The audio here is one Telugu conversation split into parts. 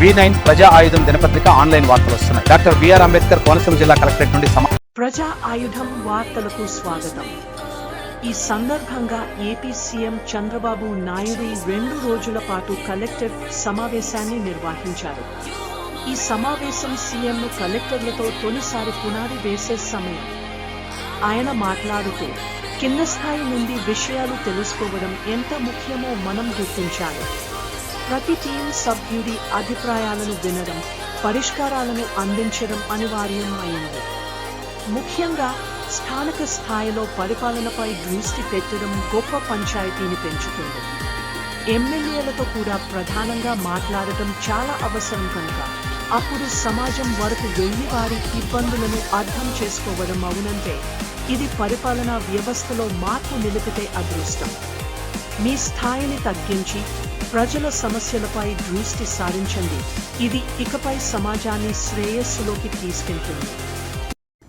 వి నైన్ ప్రజా ఆయుధం దినపత్రిక ఆన్లైన్ వార్తలు వస్తున్నాయి. డాక్టర్ బిఆర్ అంబేద్కర్ కోనసీమ జిల్లా కలెక్టరేట్ నుండి సమా ప్రజా ఆయుధం వార్తలకు స్వాగతం. ఈ సందర్భంగా ఏపీ సీఎం చంద్రబాబు నాయుడు రెండు రోజుల పాటు కలెక్టర్ సమావేశాన్ని నిర్వహించారు. ఈ సమావేశం సీఎంను కలెక్టర్లతో తొలిసారి పునాది వేసే సమయం. ఆయన మాట్లాడుతూ కింద స్థాయి నుండి విషయాలు తెలుసుకోవడం ఎంత ముఖ్యమో మనం గుర్తించాలి. ప్రతి టీం సభ్యుడి అభిప్రాయాలను వినడం పరిష్కారాలను అందించడం అనివార్యం అయింది ముఖ్యంగా స్థానిక స్థాయిలో పరిపాలనపై దృష్టి పెట్టడం గొప్ప పంచాయతీని పెంచుతుంది. ఎమ్మెల్యేలతో కూడా ప్రధానంగా మాట్లాడటం చాలా అవసరం కనుక అప్పుడు సమాజం వరకు వెళ్ళి వారి ఇబ్బందులను అర్థం చేసుకోవడం అవునంటే ఇది పరిపాలనా వ్యవస్థలో మార్పు నిలిపితే అదృష్టం. మీ స్థాయిని తగ్గించి ప్రజల సమస్యలపై దృష్టి సారించండి. ఇది ఇకపై సమాజాన్ని శ్రేయస్సులోకి తీసుకెళ్తుంది.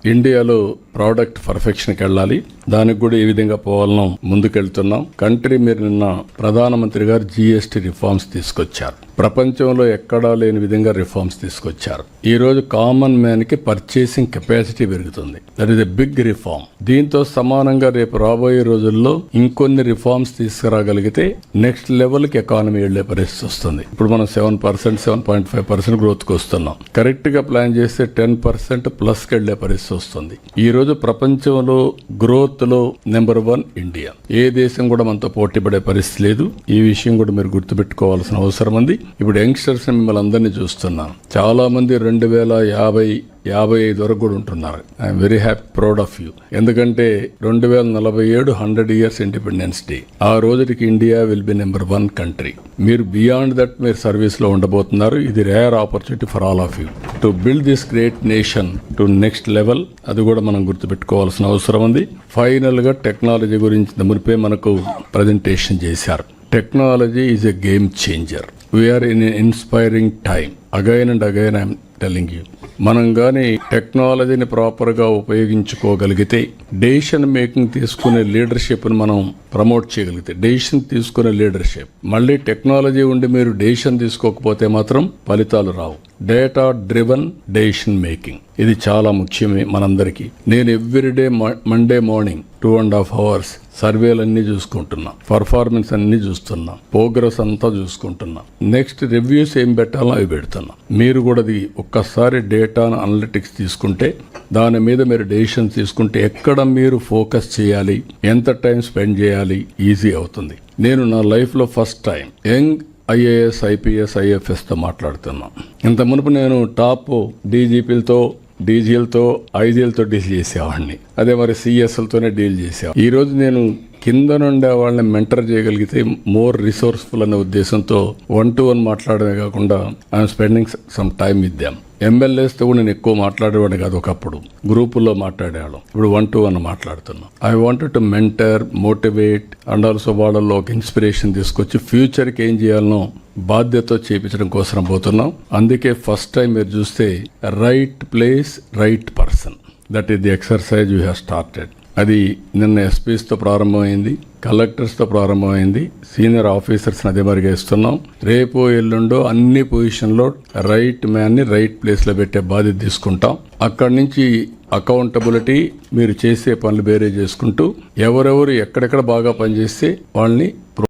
ఇండియాలో ప్రోడక్ట్ పర్ఫెక్షన్కి వెళ్ళాలి. దానికి కూడా ఏ విధంగా పోవాలనో ముందుకెళ్తున్నాం. కంట్రీ మీరు నిన్న ప్రధానమంత్రి గారు జీఎస్టీ రిఫార్మ్స్ తీసుకొచ్చారు. ప్రపంచంలో ఎక్కడా లేని విధంగా రిఫార్మ్స్ తీసుకొచ్చారు. ఈరోజు కామన్ మ్యాన్కి పర్చేసింగ్ కెపాసిటీ పెరుగుతుంది. That is a big reform దీంతో సమానంగా రేపు రాబోయే రోజుల్లో ఇంకొన్ని రిఫార్మ్స్ తీసుకురాగలిగితే నెక్స్ట్ లెవెల్కి ఎకానమీ వెళ్ళే పరిస్థితి వస్తుంది. ఇప్పుడు మనం seven percent seven point five percent గ్రోత్కి వస్తున్నాం. కరెక్ట్గా ప్లాన్ చేస్తే టెన్ పర్సెంట్ ప్లస్కి వెళ్ళే పరిస్థితి వస్తుంది. ఈరోజు ప్రపంచంలో గ్రోత్లో నెంబర్ వన్ ఇండియా ఏ దేశం కూడా మనతో పోటీ పడే పరిస్థితి లేదు. ఈ విషయం కూడా మీరు గుర్తుపెట్టుకోవాల్సిన అవసరం ఉంది. ఇప్పుడు యంగ్స్టర్స్ మిమ్మల్ని అందరినీ చూస్తున్నాం. చాలామంది రెండు వేల యాభై యాభై ఐదు వరకు కూడా ఉంటున్నారు. I'm very happy proud of you ఎందుకంటే రెండు వేల నలభై ఏడు హండ్రెడ్ ఇయర్స్ ఇండిపెండెన్స్ డే. ఆ రోజుకి India will be number one country మీరు బియాండ్ దట్ మీరు సర్వీస్లో ఉండబోతున్నారు. ఇది rare opportunity for all of you to build this great nation to next level అది కూడా మనం గుర్తుపెట్టుకోవాల్సిన అవసరం ఉంది. ఫైనల్గా టెక్నాలజీ గురించి మునిపే మనకు ప్రజెంటేషన్ చేశారు. Technology is a game changer we're in inspiring time again and again I'm telling you మనం కానీ టెక్నాలజీని ప్రాపర్గా ఉపయోగించుకోగలిగితే డెసిషన్ మేకింగ్ తీసుకునే లీడర్షిప్ని మనం ప్రమోట్ చేయగలిగితే డెసిషన్ తీసుకునే లీడర్షిప్ మళ్ళీ టెక్నాలజీ ఉండి మీరు డెసిషన్ తీసుకోకపోతే మాత్రం ఫలితాలు రావు. డేటా డ్రివన్ డెసిషన్ మేకింగ్ ఇది చాలా ముఖ్యమే మనందరికీ. నేను everyday Monday morning two and half hours సర్వేలన్నీ చూసుకుంటున్నా. పర్ఫార్మెన్స్ అన్నీ చూస్తున్నా. ప్రోగ్రెస్ అంతా చూసుకుంటున్నా. నెక్స్ట్ రివ్యూస్ ఏం పెట్టాలో అవి పెడుతున్నా. మీరు కూడా అది ఒక్కసారి డేటా అనలిటిక్స్ తీసుకుంటే దాని మీద మీరు డెసిషన్ తీసుకుంటే ఎక్కడ మీరు ఫోకస్ చేయాలి ఎంత టైం స్పెండ్ చేయాలి ఈజీ అవుతుంది. నేను నా లైఫ్లో first time young IAS IPS ఐఎఫ్ఎస్తో మాట్లాడుతున్నాం. ఇంత మునుపు నేను టాప్ డీజీపీలతో డీజీలతో ఐజీలతో డీల్ చేసేవాడిని. అదే మరి సిఎస్ఎల్తోనే డీల్ చేసేవాడిని ఈరోజు నేను కింద నుండే వాళ్ళని మెంటర్ చేయగలిగితే మోర్ రిసోర్స్ఫుల్ అనే ఉద్దేశంతో వన్ టు వన్ మాట్లాడమే కాకుండా I'm spending some time with them. ఎమ్మెల్యేస్తో కూడా నేను ఎక్కువ మాట్లాడేవాడిని కాదు ఒకప్పుడు. గ్రూపుల్లో మాట్లాడేవాళ్ళం. ఇప్పుడు వన్ టు వన్ మాట్లాడుతున్నాం. I wanted to mentor motivate and also వాళ్ళలో ఒక ఇన్స్పిరేషన్ తీసుకొచ్చి ఫ్యూచర్కి ఏం చేయాలనో బాధ్యత చేపించడం కోసం పోతున్నాం. అందుకే ఫస్ట్ టైం మీరు చూస్తే right place right person that is the exercise you have started అది నిన్న ఎస్పీస్తో ప్రారంభమైంది. కలెక్టర్స్తో ప్రారంభమైంది. సీనియర్ ఆఫీసర్స్ అదే మరిగా ఇస్తున్నాం. రేపు ఎల్లుండో అన్ని పొజిషన్లో రైట్ మ్యాన్ని రైట్ ప్లేస్లో పెట్టే బాధ్యత తీసుకుంటాం. అక్కడి నుంచి అకౌంటబిలిటీ మీరు చేసే పనులు వేరే చేసుకుంటూ ఎవరెవరు ఎక్కడెక్కడ బాగా పనిచేస్తే వాళ్ళని